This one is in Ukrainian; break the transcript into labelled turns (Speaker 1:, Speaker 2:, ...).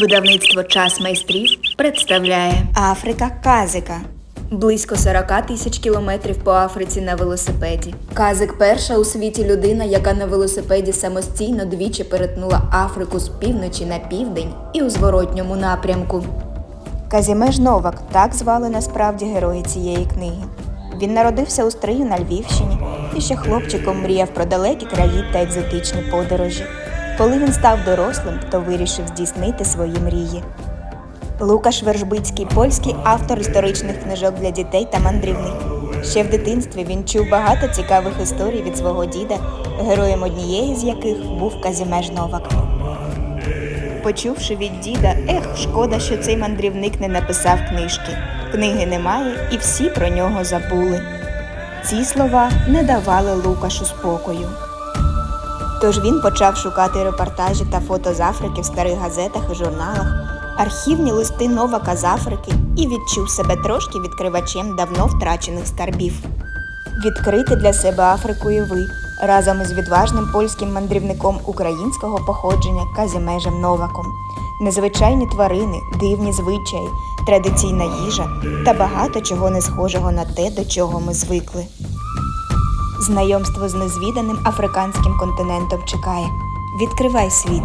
Speaker 1: Видавництво Час майстрів представляє Африка Казика. Близько 40 тисяч кілометрів по Африці на велосипеді. Казик перша у світі людина, яка на велосипеді самостійно двічі перетнула Африку з півночі на південь і у зворотньому напрямку. Казімеж Новак так звали насправді герої цієї книги. Він народився у Стрию на Львівщині і ще хлопчиком мріяв про далекі краї та екзотичні подорожі. Коли він став дорослим, то вирішив здійснити свої мрії. Лукаш Вержбицький польський автор історичних книжок для дітей та мандрівник. Ще в дитинстві він чув багато цікавих історій від свого діда, героєм однієї з яких був Казімеж Новак. Почувши від діда, ех, шкода, що цей мандрівник не написав книжки. Книги немає, і всі про нього забули. Ці слова не давали Лукашу спокою. Тож він почав шукати репортажі та фото з Африки в старих газетах і журналах, архівні листи Новака з Африки і відчув себе трошки відкривачем давно втрачених скарбів. Відкрити для себе Африку і ви разом із відважним польським мандрівником українського походження Казімежем Новаком. Незвичайні тварини, дивні звичаї, традиційна їжа та багато чого не схожого на те, до чого ми звикли. Знайомство з незвіданим африканським континентом чекає. Відкривай світ.